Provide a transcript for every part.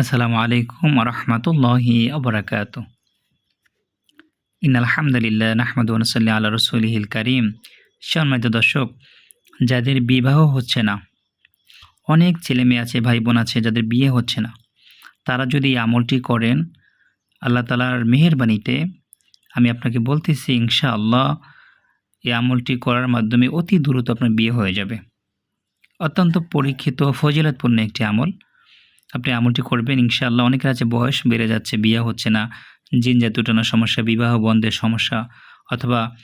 আসসালামু আলাইকুম রহমতুল্লাহি আবরাকাত ইন আলহামদুলিল্লাহ নাহমাদ নসল্লি আল্লাহ রসুলহিল করিম। সম্মানিত দর্শক, যাদের বিবাহ হচ্ছে না, অনেক ছেলে মেয়ে আছে ভাই বোন আছে, যাদের বিয়ে হচ্ছে না, তারা যদি আমলটি করেন, আল্লাহ তালার মেহেরবানিতে, আমি আপনাকে বলতেছি, ইনশাআল্লাহ এই আমলটি করার মাধ্যমে অতি দ্রুত আপনার বিয়ে হয়ে যাবে। অত্যন্ত পরীক্ষিত, ফজিলতপূর্ণ একটি আমল। আপনি আমলটি করবেন, ইনশাআল্লাহ অনেকের আছে বয়স বেড়ে যাচ্ছে, বিয়ে হচ্ছে না, জিন জাতুটানোর সমস্যা, বিবাহ বন্ধের সমস্যা, অথবা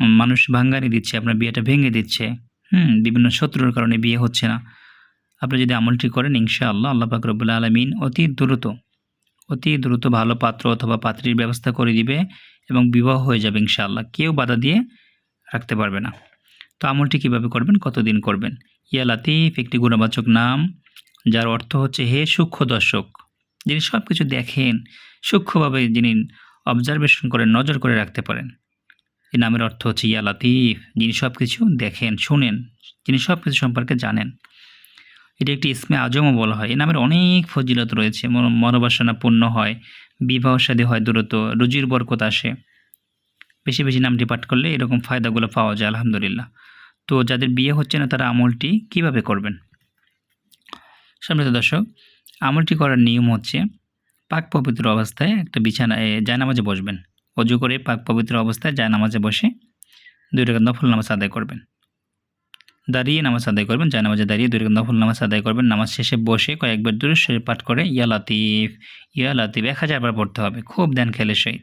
মানুষ ভাঙ্গানি দিচ্ছে, আপনার বিয়েটা ভেঙে দিচ্ছে, হুম, বিভিন্ন শত্রুর কারণে বিয়ে হচ্ছে না। আপনি যদি আমলটি করেন, ইনশাআল্লাহ আল্লাহ পাক রব্বুল আলমিন অতি দ্রুত অতি দ্রুত ভালো পাত্র অথবা পাত্রীর ব্যবস্থা করে দিবে এবং বিবাহ হয়ে যাবে ইনশাআল্লাহ। কেউ বাধা দিয়ে রাখতে পারবে না। তো আমলটি কীভাবে করবেন? কতদিন করবেন? ইয়া লাতিফ একটি গুণবাচক নাম যার অর্থ হচ্ছে, হে সূক্ষ্ম দর্শক, যিনি সব কিছু দেখেন, সূক্ষ্মভাবে যিনি অবজারভেশন করেন, নজর করে রাখতে পারেন। এই নামের অর্থ হচ্ছে, ইয়া লাতিফ, যিনি সব কিছু দেখেন, শুনেন, যিনি সব কিছু সম্পর্কে জানেন। এটি একটি ইসমে আজমও বলা হয়। এই নামের অনেক ফজিলত রয়েছে মনোবাসনা পূর্ণ হয় বিবাহ সাদী হয় দ্রুত, রুজির বরকত আসে। বেশি বেশি নামটি পাঠ করলে এরকম ফায়দাগুলো পাওয়া যায়, আলহামদুলিল্লাহ। তো যাদের বিয়ে হচ্ছে না, তারা আমলটি কীভাবে করবেন? সম্মানিত দর্শক, আমলটি করার নিয়ম হচ্ছে পাক পবিত্র অবস্থায় একটা বিছানায় জায়নামাজে বসবেন। অজু করে পাক পবিত্র অবস্থায় জায়নামাজে বসে দুই টাকা নফল নামাজ আদায় করবেন। দাঁড়িয়ে নামাজ আদায় করবেন, জায়নামাজে দাঁড়িয়ে দুই টাকা নফল নামাজ আদায় করবেন। নামাজ শেষে বসে কয়েকবার দূরে পাঠ করে, ইয়া লাতিফ ইয়া লাতিফ, এক হাজার বার পড়তে হবে। খুব ধ্যান খেলে সহিত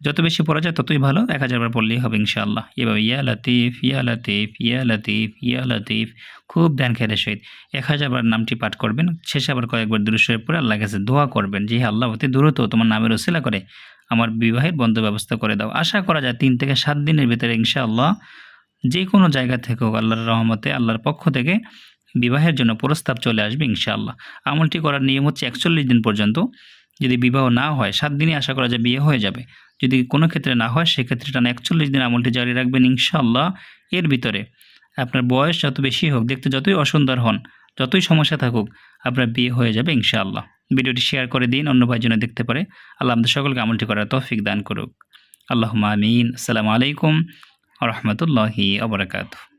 যত বেশি পড়া যায় ততই ভালো। এক হাজারবার পড়লেই হবে ইনশাআল্লাহ। এভাবে ইয়া লতিফ ইয়া লতিফ ইয়া লতিফ ইয়া লতিফ। খুব ধ্যান খেলে সহিত। এক হাজারবার নামটি পাঠ করবেন। শেষে আবার কয়েকবার দূরস্বরে পরে আল্লাহ কাছে দোয়া করবেন যে আল্লাহ, অতি দূরত তোমার নামের ওসিলা করে আমার বিবাহের বন্ধ ব্যবস্থা করে দাও। আশা করা যায় তিন থেকে সাত দিনের ভিতরে ইনশাআল্লাহ যে কোনো জায়গা থেকে হোক আল্লাহর রহমতে, আল্লাহর পক্ষ থেকে বিবাহের জন্য প্রস্তাব চলে আসবে ইনশাআল্লাহ। আমলটি করার নিয়ম হচ্ছে একচল্লিশ দিন পর্যন্ত। যদি বিবাহ না হয়, সাত দিনই আশা করা যায় বিয়ে হয়ে যাবে। যদি কোনো ক্ষেত্রে না হয়, সেক্ষেত্রে টানা একচল্লিশ দিন আমলটি জারি রাখবেন ইনশাল্লাহ এর ভিতরে আপনার বয়স যত বেশি হোক, দেখতে যতই অসুন্দর হন, যতই সমস্যা থাকুক, আপনার বিয়ে হয়ে যাবে ইনশাআল্লাহ। ভিডিওটি শেয়ার করে দিন, অন্য ভাই জন্য দেখতে পারে। আল্লাহ আমাদের সকলকে আমলটি করার তৌফিক দান করুক। আল্লাহ আমিন। আসসালামু আলাইকুম রহমতুল্লাহি আবরাকাতু